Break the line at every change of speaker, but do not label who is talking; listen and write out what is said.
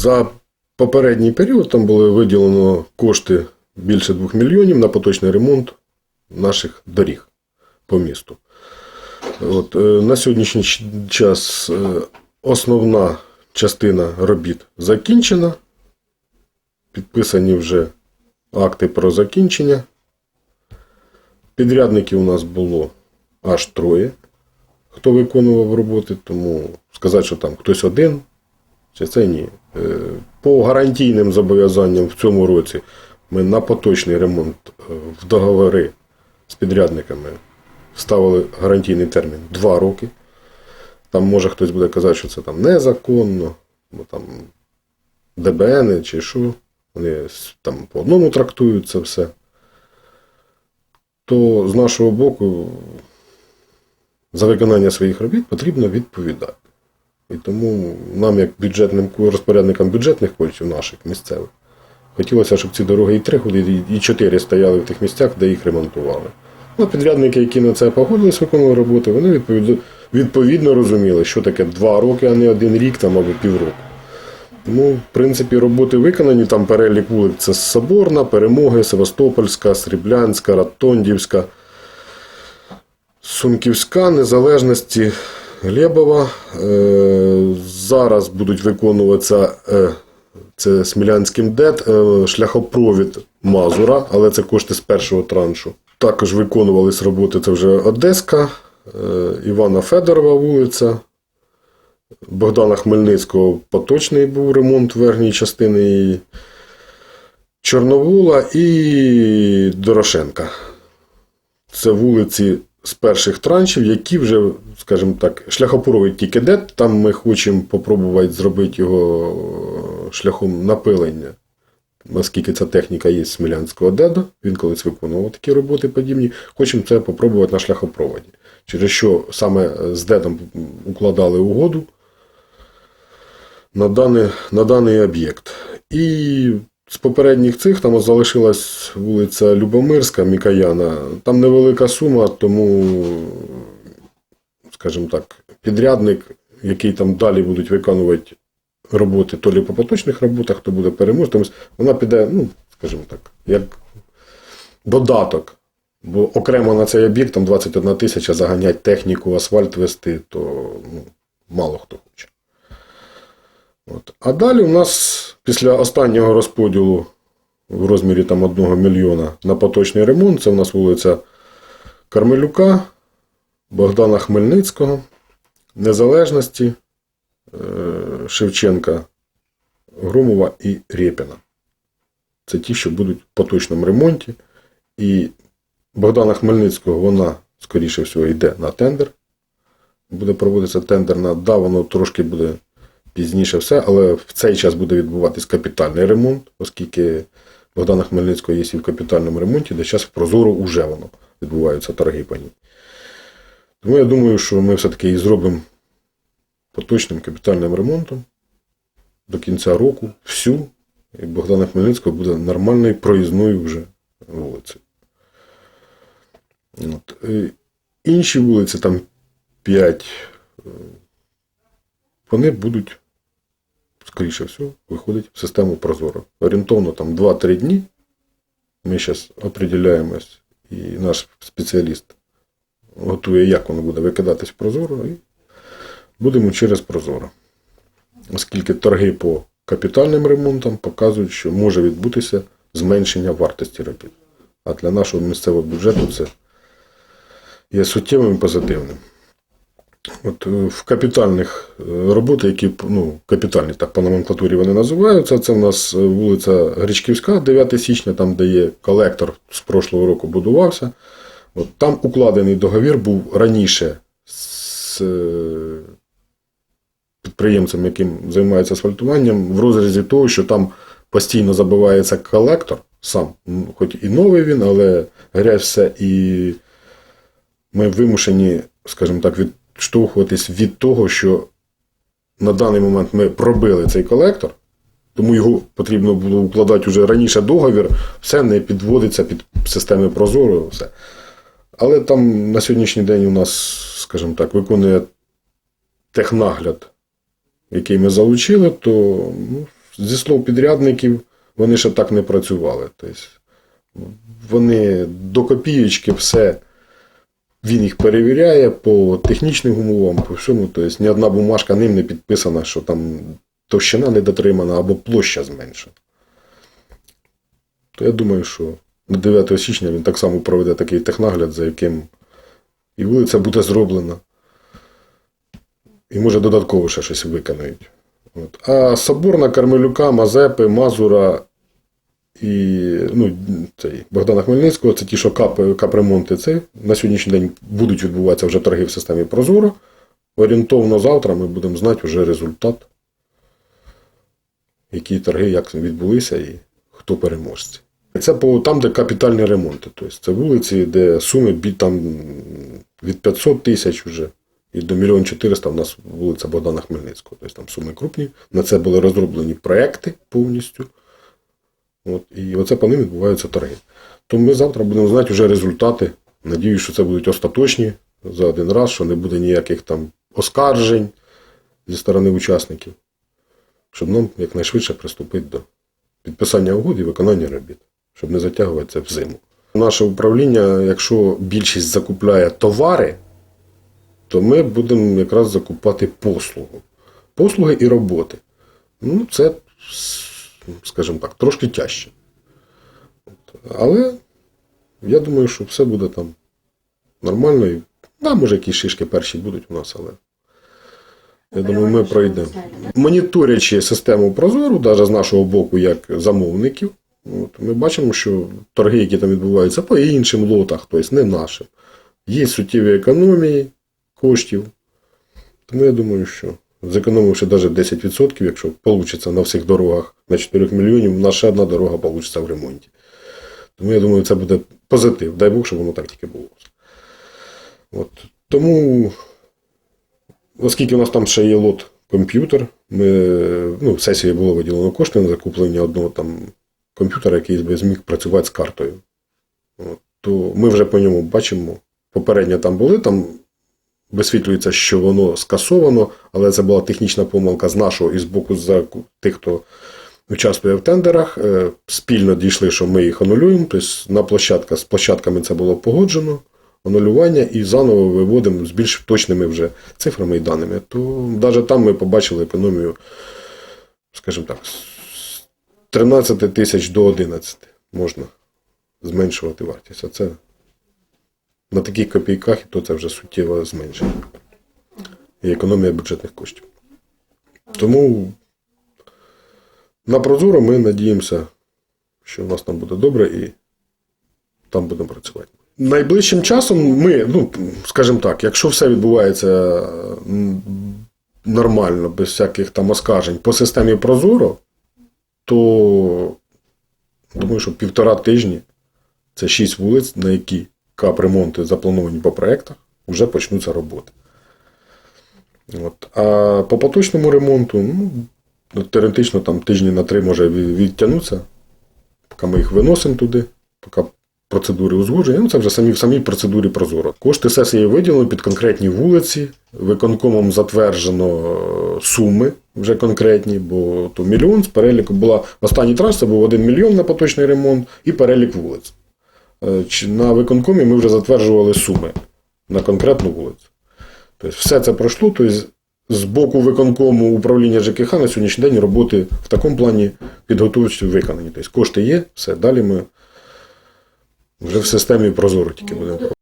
За попередній період там було виділено кошти більше 2 мільйонів на поточний ремонт наших доріг по місту. От, е, на сьогоднішній час е, основна частина робіт закінчена. Підписані вже акти про закінчення. Підрядників у нас було аж троє, хто виконував роботи, тому сказати, що там хтось один, чи це ні. Е, По гарантійним зобов'язанням в цьому році ми на поточний ремонт е, в договори з підрядниками ставили гарантійний термін 2 роки. Там може хтось буде казати, що це там незаконно, бо там ДБН чи що. Вони там по одному трактують це все. То з нашого боку за виконання своїх робіт потрібно відповідати. І тому нам, як бюджетним розпорядникам бюджетних коштів наших місцевих, хотілося, щоб ці дороги і три ходи, і чотири стояли в тих місцях, де їх ремонтували. Ну, підрядники, які на це погодились виконували роботи, вони відповідно, відповідно розуміли, що таке два роки, а не один рік там або півроку. Тому, в принципі, роботи виконані. Там перелік вулиць це Соборна, Перемоги, Севастопольська, Сріблянська, Ратондівська, Сумківська, Незалежності, Глебова. Е, зараз будуть виконуватися е, це Смілянським ДЕД, е, шляхопровід Мазура, але це кошти з першого траншу. Також виконувались роботи, це вже Одеська, е, Івана Федорова вулиця, Богдана Хмельницького поточний був ремонт верхньої частини її. Чорновола і Дорошенка. Це вулиці з перших траншів, які вже, скажімо так, шляхопровід тільки де. Там ми хочемо попробувати зробити його шляхом напилення, оскільки ця техніка є з Смілянського деда. Він колись виконував такі роботи подібні. Хочемо це попробувати на шляхопроводі. Через що саме з дедом укладали угоду на даний, на даний об'єкт. І з попередніх цих там залишилась вулиця Любомирська, Мікаяна. Там невелика сума, тому, скажімо так, підрядник, який там далі будуть виконувати роботи, то лі по поточних роботах, то буде переможцем, вона піде, ну, скажімо так, як додаток. Бо окремо на цей об'єкт там 21 тисяча заганять техніку, асфальт вести, то ну, мало хто хоче. От. А далі у нас після останнього розподілу в розмірі там 1 мільйона на поточний ремонт, це у нас вулиця Кармелюка, Богдана Хмельницького, Незалежності, е, Шевченка, Громова і Рєпіна. Це ті, що будуть в поточному ремонті. І Богдана Хмельницького вона, скоріше всього, йде на тендер. Буде проводитися тендер на да, воно трошки буде пізніше все, але в цей час буде відбуватись капітальний ремонт, оскільки Богдана Хмельницького є і в капітальному ремонті, де зараз в Прозоро уже воно відбуваються торги по ній. Тому я думаю, що ми все-таки і зробимо поточним капітальним ремонтом до кінця року всю, і Богдана Хмельницького буде нормальною проїзною вже вулицею. От. Е, Інші вулиці, там 5, вони будуть, скоріше всього, виходити в систему Прозоро. Орієнтовно там 2-3 дні. Ми зараз определяємось, і наш спеціаліст готує, як воно буде викидатись в Прозоро, і будемо через Прозоро. Оскільки торги по капітальним ремонтам показують, що може відбутися зменшення вартості робіт. А для нашого місцевого бюджету це є суттєвим і позитивним. От е, в капітальних е, роботах, які ну, капітальні так по номенклатурі вони називаються, це в нас е, вулиця Гречківська, 9 січня, там, де є колектор з прошлого року будувався. От, там укладений договір був раніше з підприємцем, яким займається асфальтуванням, в розрізі того, що там постійно забивається колектор сам, хоч і новий він, але грязь все, і ми вимушені, скажімо так, відштовхуватись від того, що на даний момент ми пробили цей колектор, тому його потрібно було укладати вже раніше договір, все не підводиться під системи Прозоро, все. Але там на сьогоднішній день у нас, скажімо так, виконує технагляд, який ми залучили, то ну, зі слов підрядників, вони ще так не працювали. Тобто, вони до копієчки все. Він їх перевіряє по технічним умовам, по всьому. Тобто ні одна бумажка ним не підписана, що там товщина не дотримана або площа зменшена. То я думаю, що на 9 січня він так само проведе такий технагляд, за яким і вулиця буде зроблена. І може додатково ще щось виконають. От. А Соборна, Кармелюка, Мазепи, Мазура і ну, цей, Богдана Хмельницького це ті, що кап, капремонти. Це на сьогоднішній день будуть відбуватися вже торги в системі Прозоро. Орієнтовно завтра ми будемо знати вже результат, які торги, як відбулися і хто переможці. Це по там, де капітальні ремонти. Тобто це вулиці, де суми там від 500 тисяч вже і до 1 400 у нас вулиця Богдана Хмельницького. Тобто там суми крупні. На це були розроблені проекти повністю. От, і оце по ним відбуваються торги. Тому ми завтра будемо знати вже результати. Надіюсь, що це будуть остаточні за один раз, що не буде ніяких там оскаржень зі сторони учасників, щоб нам якнайшвидше приступити до підписання угод і виконання робіт, щоб не затягувати це в зиму. Наше управління, якщо більшість закупляє товари, то ми будемо якраз закупати послугу. Послуги і роботи. Ну, це, скажімо так, трошки тяжче. Але я думаю, що все буде там нормально. І, да, може, якісь шишки перші будуть у нас, але я думаю, ми пройдемо. Моніторячи систему Прозору, навіть з нашого боку, як замовників, от, ми бачимо, що торги, які там відбуваються по іншим лотах, тобто не нашим, є суттєві економії коштів. Тому я думаю, що зекономивши навіть 10%, якщо вийде на всіх дорогах на 4 мільйонів, ще одна дорога вийде в ремонті. Тому я думаю, це буде позитив. Дай Бог, щоб воно так тільки було. От. Тому, оскільки у нас там ще є лот комп'ютер, ми, ну, в сесії було виділено кошти на закуплення одного там комп'ютера, який би зміг працювати з картою. От. То ми вже по ньому бачимо. Попередньо там були, там висвітлюється, що воно скасовано, але це була технічна помилка з нашого і з боку за тих, хто участвує в тендерах. Е, Спільно дійшли, що ми їх анулюємо. Тобто на площадках з площадками це було погоджено, анулювання, і заново виводимо з більш точними вже цифрами і даними. То навіть там ми побачили економію, скажімо так, з 13 тисяч до 11 можна зменшувати вартість. А це на таких копійках, то це вже суттєво зменшення. І економія бюджетних коштів. Тому на Прозоро ми надіємося, що в нас там буде добре і там будемо працювати. Найближчим часом ми, ну, скажімо так, якщо все відбувається нормально, без всяких там оскаржень по системі Прозоро, то думаю, що півтора тижні це шість вулиць, на які капремонти заплановані по проєктах, вже почнуться роботи. От. А по поточному ремонту, ну, теоретично там тижні на три може відтягнутися, поки ми їх виносимо туди, поки процедури узгодження. Ну, це вже самі в самій процедурі прозоро. Кошти сесії виділені під конкретні вулиці. Виконкомом затверджено е, суми вже конкретні, бо то мільйон з переліку була останній транш, це був 1 мільйон на поточний ремонт і перелік вулиць. Е, На виконкомі ми вже затверджували суми на конкретну вулицю. Тобто все це пройшло. Тобто з боку виконкому управління ЖКХ на сьогоднішній день роботи в такому плані підготовчі виконані. Тобто кошти є, все. Далі ми вже в системі прозоро тільки будемо.